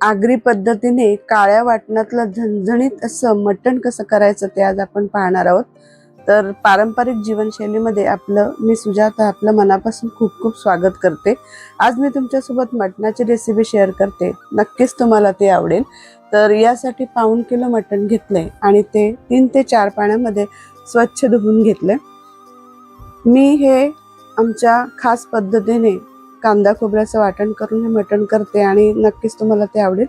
आगरी पद्धतीने काळ्या वाटणातलं झणझणीत असं मटण कसं करायचं ते आज आपण पाहणार आहोत. तर पारंपरिक जीवनशैलीमध्ये आपलं मी सुजाता आपलं मनापासून खूप खूप स्वागत करते. आज मी तुमच्यासोबत मटणाची रेसिपी शेअर करते. नक्कीच तुम्हाला ते आवडेल. तर यासाठी पाऊण किलो मटण घेतलंय आणि ते तीन ते चार पाण्यामध्ये स्वच्छ धुवून घेतले मी हे आमच्या खास पद्धतीने कांदा खोबऱ्याचं वाटण करून हे मटण करते आणि नक्कीच तुम्हाला ते आवडेल.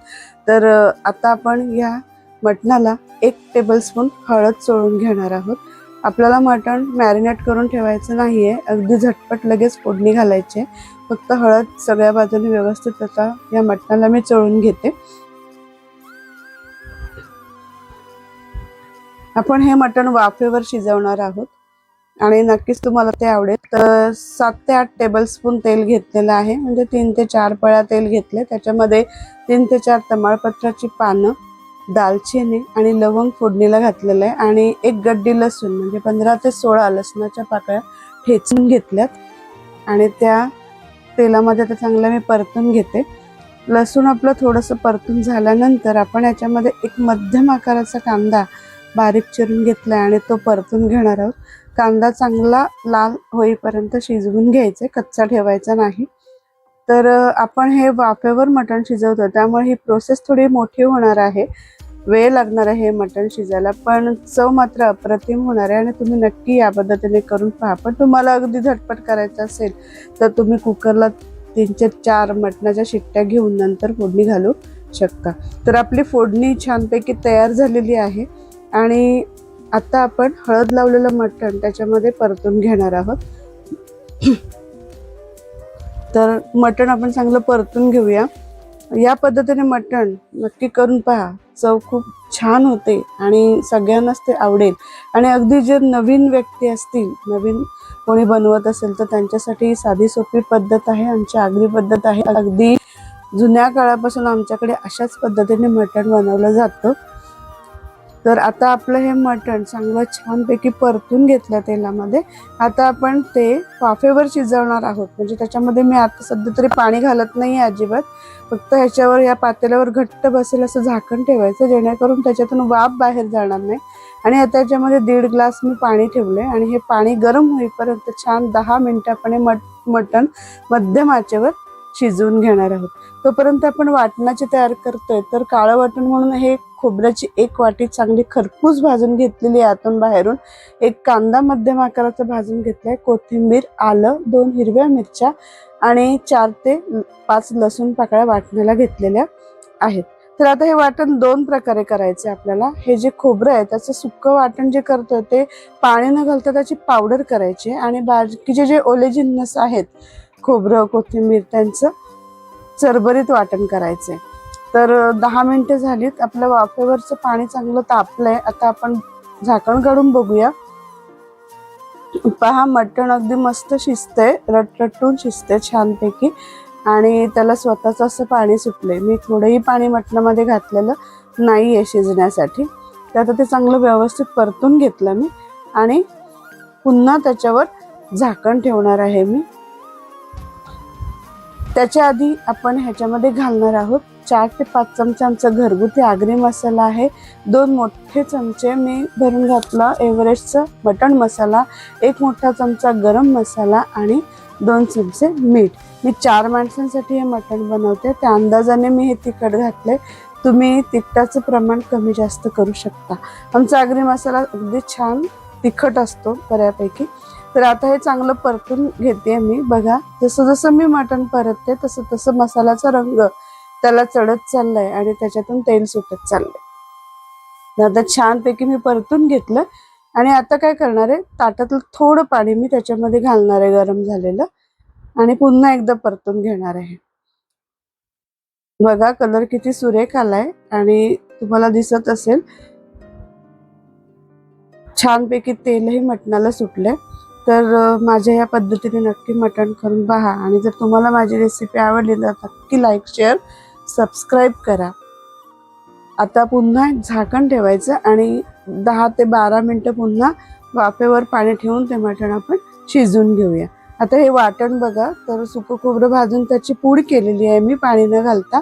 तर आता आपण या मटणाला एक टेबलस्पून हळद चोळून घेणार आहोत. आपल्याला मटण मॅरिनेट करून ठेवायचं नाही आहे अगदी झटपट लगेच फोडणी घालायची आहे. फक्त हळद सगळ्या बाजूने व्यवस्थित आता या मटणाला मी चोळून घेते. आपण हे मटण वाफेवर शिजवणार आहोत. आणि नक्कीच तुम्हाला ते आवडेल. तर सात ते आठ टेबलस्पून तेल घेतलेलं आहे. म्हणजे तीन ते चार पळ्या तेल घेतले. त्याच्यामध्ये तीन ते चार तमाळपत्राची पानं दालचिनी आणि लवंग फोडणीला घातलेलं आहे. आणि एक गड्डी लसूण म्हणजे पंधरा ते सोळा लसणाच्या पाकळ्या ठेचून घेतल्यात. आणि त्या तेलामध्ये आता चांगलं मी परतून घेते. लसूण आपलं थोडंसं परतून झाल्यानंतर आपण याच्यामध्ये एक मध्यम आकाराचा कांदा बारीक चिरून घेतला आहे आणि तो परतून घेणार आहोत. कांदा चांगला लाल होईपर्यंत शिजवून घ्यायचे कच्चा ठेवायचा नाही. तर आपण हे वाफेवर मटण शिजवतो त्यामुळे ही प्रोसेस थोडी मोठी होणार आहे. वेळ लागणार आहे हे मटण शिजायला पण चव मात्र अप्रतिम होणार आहे आणि तुम्ही नक्की या पद्धतीने करून पहा. पण तुम्हाला अगदी झटपट करायचं असेल तर तुम्ही कुकरला तीनचे चार मटणाच्या शिट्ट्या घेऊन नंतर फोडणी घालू शकता. तर आपली फोडणी छानपैकी तयार झालेली आहे. आणि आता आपण हळद लावलेलं मटण त्याच्यामध्ये परतून घेणार आहोत. तर मटण आपण चांगलं परतून घेऊया. या पद्धतीने मटण नक्की करून पहा. चव खूप छान होते आणि सगळ्यांनाच ते आवडेल. आणि अगदी जे नवीन व्यक्ती असतील नवीन कोणी बनवत असेल तर त्यांच्यासाठी साधी सोपी पद्धत आहे आमची आगरी पद्धत आहे. अगदी जुन्या काळापासून आमच्याकडे अशाच पद्धतीने मटण बनवलं जातं. तर आता आपलं हे मटण चांगलं छानपैकी परतून घेतलं तेलामध्ये. आता आपण ते वाफेवर शिजवणार आहोत. म्हणजे त्याच्यामध्ये मी आता सध्या तरी पाणी घालत नाही अजिबात. फक्त ह्याच्यावर या पातेल्यावर घट्ट बसेल असं झाकण ठेवायचं जेणेकरून त्याच्यातून वाफ बाहेर जाणार नाही. आणि आता याच्यामध्ये दीड ग्लास मी पाणी ठेवले आणि हे पाणी गरम होईपर्यंत छान दहा मिनिटं आपण हे मट मटण मध्यम आचेवर शिजवून घेणार आहोत. तोपर्यंत आपण वाटणाची तयार करतोय. तर काळं वाटण म्हणून हे खोबऱ्याची एक वाटी चांगली खरपूस भाजून घेतलेली आहे आतून बाहेरून. एक कांदा मध्यम आकाराचा भाजून घेतलाय. कोथिंबीर आलं दोन हिरव्या मिरच्या आणि चार ते पाच लसूण पाकळ्या वाटण्याला घेतलेल्या आहेत. तर आता हे वाटण दोन प्रकारे करायचे आपल्याला. हे जे खोबरं आहे त्याचं सुक्क वाटण जे करतोय ते पाणी न घालता त्याची पावडर करायची आहे. आणि बाकीचे जे ओले जिन्नस आहेत खोबरं कोथिंबीर त्यांचं चरबरीत वाटण करायचंय. तर दहा मिनिटं झालीत. आपल्या वाफेवरचं पाणी चांगलं तापलंय. आता आपण झाकण काढून बघूया. पहा मटण अगदी मस्त शिजतंय. रटरटून शिजतंय छानपैकी. आणि त्याला स्वतःच असं पाणी सुटलंय. मी थोडंही पाणी मटणामध्ये घातलेलं नाही आहे शिजण्यासाठी. तर आता ते चांगलं व्यवस्थित परतून घेतलं मी. आणि पुन्हा त्याच्यावर झाकण ठेवणार आहे मी. त्याच्या आधी आपण ह्याच्यामध्ये घालणार आहोत चार ते पाच चमचे आमचा घरगुती आगरी मसाला आहे. दोन मोठे चमचे मी भरून घातला एव्हरेस्टचा मटण मसाला एक मोठा चमचा गरम मसाला आणि दोन चमचे मीठ. मी चार माणसांसाठी हे मटण बनवते. त्या अंदाजाने मी हे तिखट घातले तुम्ही तिखटाचं प्रमाण कमी जास्त करू शकता. आमचा आगरी मसाला अगदी छान तिखट असतो बऱ्यापैकी. तर आता हे चांगलं परतून घेते मी. बघा जसं जसं मी मटण परतते तसं तसं मसाल्याचा रंग त्याला चढत चाललाय आणि त्याच्यातून तेल सुटत चाललंय. आता छानपैकी मी परतून घेतलं आणि आता काय करणार आहे? ताटातलं थोडं पाणी मी त्याच्यामध्ये घालणार आहे गरम झालेलं. आणि पुन्हा एकदा परतून घेणार आहे. बघा कलर किती सुरेख आलाय आणि तुम्हाला दिसत असेल. छानपैकी तेलही मटणाला सुटलंय. तर माझ्या ह्या पद्धतीने नक्की मटण करून पहा. आणि जर तुम्हाला माझी रेसिपी आवडली तर नक्की लाईक शेअर सबस्क्राईब करा. आता पुन्हा एक झाकण ठेवायचं आणि दहा ते बारा मिनटं पुन्हा वाफेवर पाणी ठेवून ते मटण आपण शिजून घेऊया. आता हे वाटण बघा तर सुकं खोबरं भाजून त्याची पूड केलेली आहे. मी पाणी न घालता.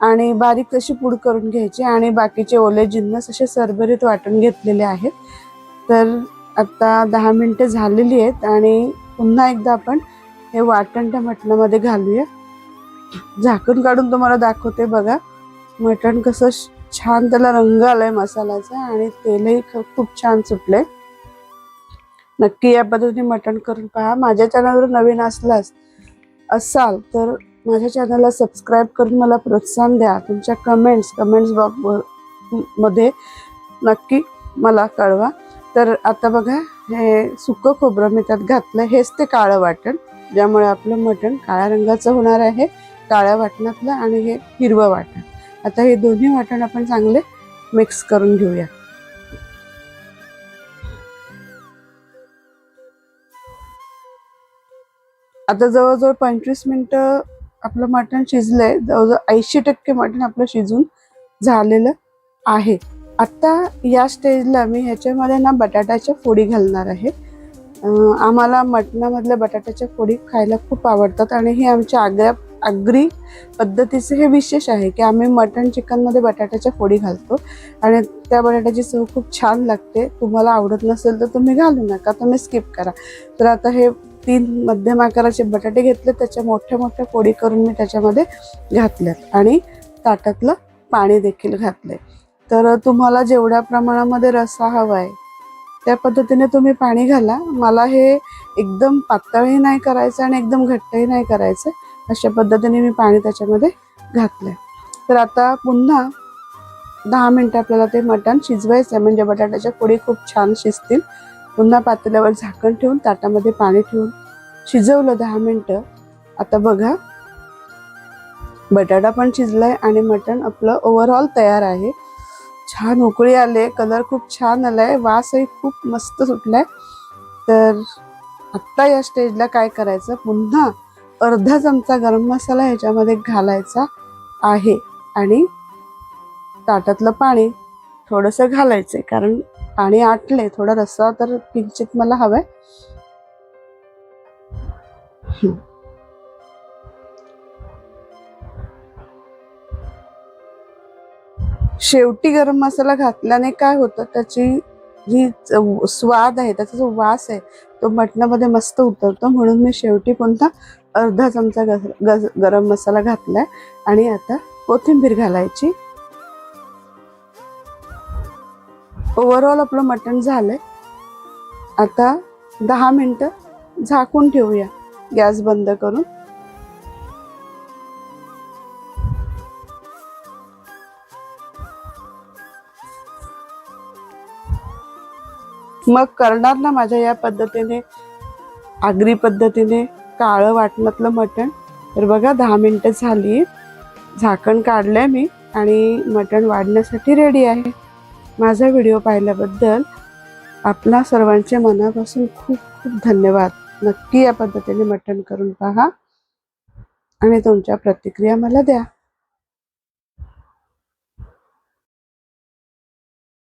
आणि बारीक तशी पूड करून घ्यायची. आणि बाकीचे ओले जिन्नस असे सरभरीत वाटून घेतलेले आहेत. तर आता दहा मिनटं झालेली आहेत आणि पुन्हा एकदा आपण हे वाटण त्या मटणामध्ये घालूया. झाकण काढून तुम्हाला दाखवते बघा. मटण कसं छान त्याला रंग आलाय मसाल्याचा आणि तेलही खूप छान सुटलंय. नक्की या पद्धतीने मटण करून पहा. माझ्या चॅनलवर नवीन असलास असाल तर माझ्या चॅनलला सबस्क्राईब करून मला प्रोत्साहन द्या. तुमच्या कमेंट्स कमेंट्स बॉक्समध्ये नक्की मला कळवा. तर आता बघा हे सुकं खोबरं मी त्यात घातलं हेच ते काळं वाटण ज्यामुळे आपलं मटण काळ्या रंगाचं होणार आहे काळ्या वाटणातलं आणि हे हिरवं वाटण. आता हे दोन्ही वाटण आपण चांगले मिक्स करून घेऊया. आता जवळजवळ पंचवीस मिनटं आपलं मटण शिजलंय जवळजवळ ऐंशी टक्के मटण आपलं शिजून झालेलं आहे. आत्ता या स्टेजला मी ह्याच्यामध्ये ना बटाट्याच्या फोडी घालणार आहे. आम्हाला मटणामधल्या बटाट्याच्या फोडी खायला खूप आवडतात आणि हे आमच्या आग्र्या आगरी पद्धतीचं हे विशेष आहे की आम्ही मटण चिकनमध्ये बटाट्याच्या फोडी घालतो आणि त्या बटाट्याची चव खूप छान लागते. तुम्हाला आवडत नसेल तर तुम्ही घालू नका तुम्ही स्किप करा. तर आता हे तीन मध्यम आकाराचे बटाटे घेतले त्याच्या मोठ्या मोठ्या फोडी करून मी त्याच्यामध्ये घातल्यात आणि ताटातलं पाणी देखील घातलंय. तर तुम्हाला जेवढ्या प्रमाणामध्ये रस्सा हवा आहे त्या पद्धतीने तुम्ही पाणी घाला. मला हे एकदम पातळही नाही करायचं आणि एकदम घट्टही नाही करायचं. अशा पद्धतीने मी पाणी त्याच्यामध्ये घातलं तर आता पुन्हा दहा मिनटं आपल्याला ते मटण शिजवायचं आहे म्हणजे बटाट्याच्या फोडी खूप छान शिजतील. पुन्हा पातेल्यावर झाकण ठेवून ताटामध्ये पाणी ठेवून शिजवलं दहा मिनटं. आता बघा बटाटा पण शिजलाय आणि मटण आपलं ओव्हरऑल तयार आहे. छान उकळी आले कलर खूप छान आलाय वासही खूप मस्त सुटलाय. तर आत्ता या स्टेजला काय करायचं? पुन्हा अर्धा चमचा गरम मसाला ह्याच्यामध्ये घालायचा आहे आणि ताटातलं पाणी थोडंसं घालायचंय कारण पाणी आटले थोडा रस्सा तर किंचित मला हवाय. शेवटी गरम मसाला घातल्याने काय होतं? त्याची जी स्वाद आहे त्याचा जो वास आहे तो मटणामध्ये मस्त उतरतो. म्हणून मी शेवटी पुन्हा अर्धा चमचा गस- गस- गरम मसाला घातलाय आणि आता कोथिंबीर घालायची. ओव्हरऑल आपलं मटण झालंय. आता दहा मिनटं झाकून ठेवूया गॅस बंद करून. मग करणार ना माझ्या या पद्धतीने आगरी पद्धतीने काळं वाटणातलं मटण. तर बघा दहा मिनटं झाली. झाकण काढलंय मी आणि मटण वाढण्यासाठी रेडी आहे. माझा व्हिडिओ पाहिल्याबद्दल आपला सर्वांच्या मनापासून खूप खूप धन्यवाद. नक्की या पद्धतीने मटण करून पहा आणि तुमच्या प्रतिक्रिया मला द्या.